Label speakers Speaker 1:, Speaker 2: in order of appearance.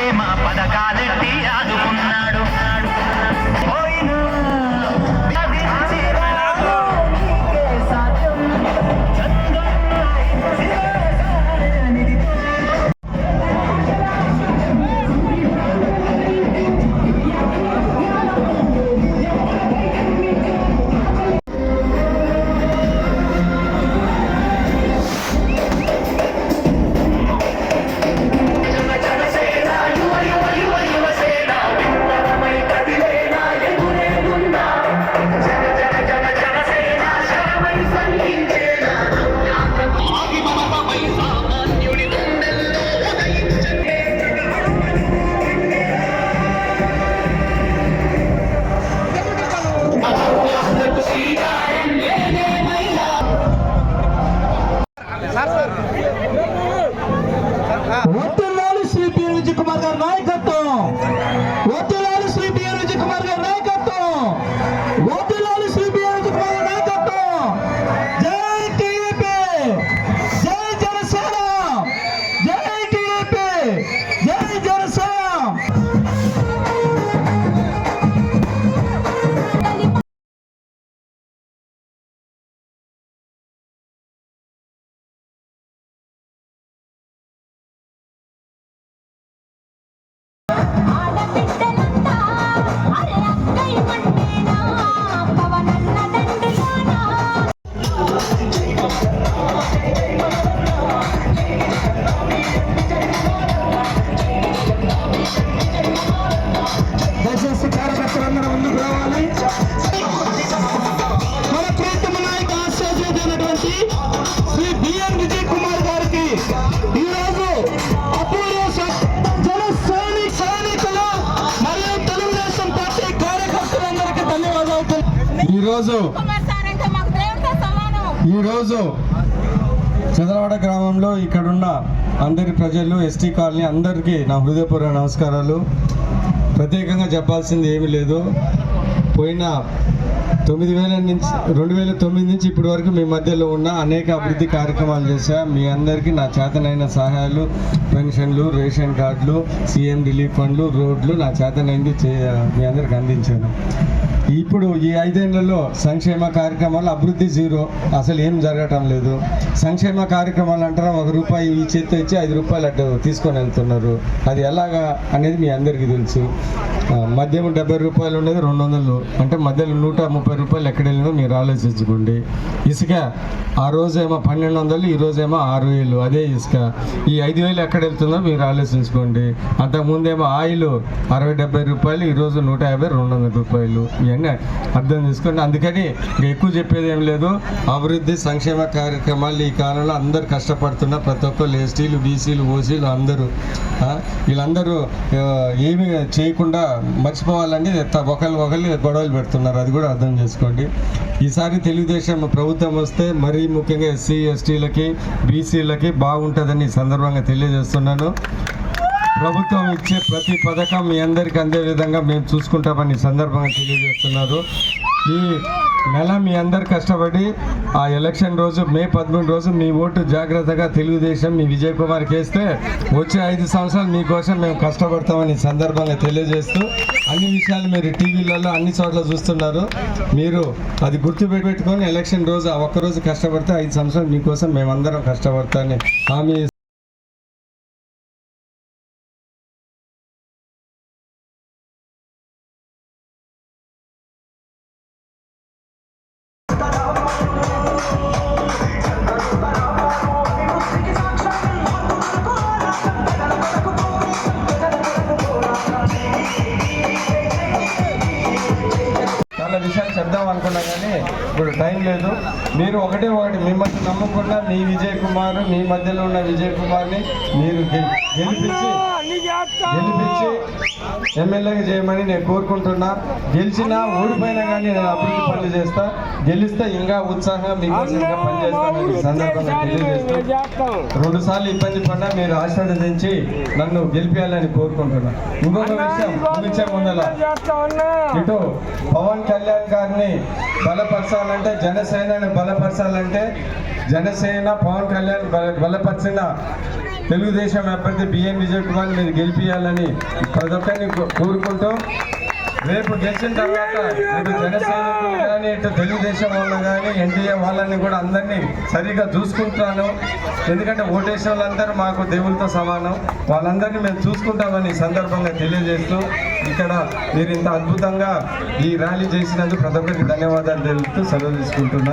Speaker 1: సంక్షేమ పథకాలెట్టి
Speaker 2: జై జనసేన ఈరోజు ఈరోజు చంద్రవాడ గ్రామంలో ఇక్కడున్న అందరి ప్రజలు ఎస్టీ కాలనీ అందరికీ నా హృదయపూర్వక నమస్కారాలు. ప్రత్యేకంగా చెప్పాల్సింది ఏమీ లేదు. పోయిన తొమ్మిది వేల నుంచి రెండు వేల తొమ్మిది నుంచి ఇప్పటి వరకు మీ మధ్యలో ఉన్న అనేక అభివృద్ధి కార్యక్రమాలు చేశా. మీ అందరికీ నా చేతనైన సహాయాలు పెన్షన్లు రేషన్ కార్డులు సీఎం రిలీఫ్ ఫండ్లు రోడ్లు నా చేతనైంది చే మీ అందరికి అందించాను. ఇప్పుడు ఈ ఐదేళ్ళలో సంక్షేమ కార్యక్రమాలు అభివృద్ధి జీరో అసలు ఏం జరగటం లేదు. సంక్షేమ కార్యక్రమాలు అంటారా ఒక రూపాయి ఈ చేతితో ఇచ్చి ఐదు రూపాయలు అటు తీసుకొని వెళ్తున్నారు. అది ఎలాగా అనేది మీ అందరికీ తెలుసు. మద్యం డెబ్బై రూపాయలు ఉండేది రెండు వందలు అంటే మధ్యలో నూట ముప్పై రూపాయలు ఎక్కడ వెళ్ళినా మీరు ఆలోచించుకోండి. ఇసుక ఆ రోజేమో పన్నెండు వందలు ఈ రోజేమో ఆరు వేలు. అదే ఇసుక. ఈ ఐదు వేలు ఎక్కడ వెళ్తుందో మీరు ఆలోచించుకోండి. అంతకుముందేమో ఆయిల్ అరవై డెబ్బై రూపాయలు ఈరోజు నూట యాభై రెండు వందల రూపాయలు. ఇవన్నీ అర్థం చేసుకోండి. అందుకని ఎక్కువ చెప్పేది ఏం లేదు. అభివృద్ధి సంక్షేమ కార్యక్రమాలు ఈ కాలంలో అందరు కష్టపడుతున్న ప్రతి ఒక్కరు ఎస్టీలు బీసీలు ఓసీలు అందరూ వీళ్ళందరూ ఏమి చేయకుండా మర్చిపోవాలని ఒకళ్ళు ఒకళ్ళు గొడవ గొడవలు పెడుతున్నారు అది కూడా అర్థం చేసుకోండి. ఈసారి తెలుగుదేశం ప్రభుత్వం వస్తే మరీ ముఖ్యంగా ఎస్సీ ఎస్టీలకి బీసీలకి బాగుంటుందని ఈ సందర్భంగా తెలియజేస్తున్నాను. ప్రభుత్వం ఇచ్చే ప్రతి పథకం మీ అందరికీ అందే విధంగా మేము చూసుకుంటామని సందర్భంగా తెలియజేస్తున్నారు. ఈ నెల మీ అందరు కష్టపడి ఆ ఎలక్షన్ రోజు మే పదమూడు రోజు మీ ఓటు జాగ్రత్తగా తెలుగుదేశం మీ విజయ్ కుమార్కి వేస్తే వచ్చే ఐదు సంవత్సరాలు మీకోసం మేము కష్టపడతామని సందర్భంగా తెలియజేస్తూ అన్ని విషయాలు మీరు టీవీలలో అన్ని చోట్ల చూస్తున్నారు. మీరు అది గుర్తు పెట్టుకొని ఎలక్షన్ రోజు ఆ ఒక్కరోజు కష్టపడితే ఐదు సంవత్సరాలు మీకోసం మేమందరం కష్టపడతామని హామీ అనుకున్నా కానీ ఇప్పుడు టైం లేదు. మీరు ఒకటే ఒకటి మిమ్మల్ని నమ్మకుండా మీ విజయ్ కుమార్ మీ మధ్యలో ఉన్న విజయ్ కుమార్ని మీరు గెలిపించి గెలిపించి ఎమ్మెల్యేగా చేయమని నేను కోరుకుంటున్నా. గెలిచినా ఓడిపోయినా కానీ నేను అభివృద్ధి పనులు చేస్తా. గెలిస్తే ఇంకా ఉత్సాహంగా పనిచేస్తానని ఈ సందర్భంగా రెండు సార్లు ఇబ్బంది పడినా మీరు ఆశీర్వదించి నన్ను గెలిపించాలని కోరుకుంటున్నా. ఇంకొక విషయం ముగించే ముందల ఇటు పవన్ కళ్యాణ్ గారిని బలపరచాలంటే జనసేనని బలపరచాలంటే జనసేన పవన్ కళ్యాణ్ బల- బలపరిచిన తెలుగుదేశం అభ్యర్థి బిఎన్ విజయ్ కుమార్ మీరు గెలిపించాలని ప్రతి ఒక్కరిని కోరుకుంటూ రేపు గెలిచిన తర్వాత ఇటు జనసేన కానీ ఇటు తెలుగుదేశం వాళ్ళు కానీ ఎన్డీఏ వాళ్ళని కూడా అందరినీ సరిగా చూసుకుంటాను. ఎందుకంటే ఓటేసిన వాళ్ళందరూ మాకు దేవులతో సమానం. వాళ్ళందరినీ మేము చూసుకుంటామని సందర్భంగా తెలియజేస్తూ ఇక్కడ మీరు ఇంత అద్భుతంగా ఈ ర్యాలీ చేసినందుకు ప్రతి ఒక్కరికి ధన్యవాదాలు తెలుపుతూ సెలవు తీసుకుంటున్నాను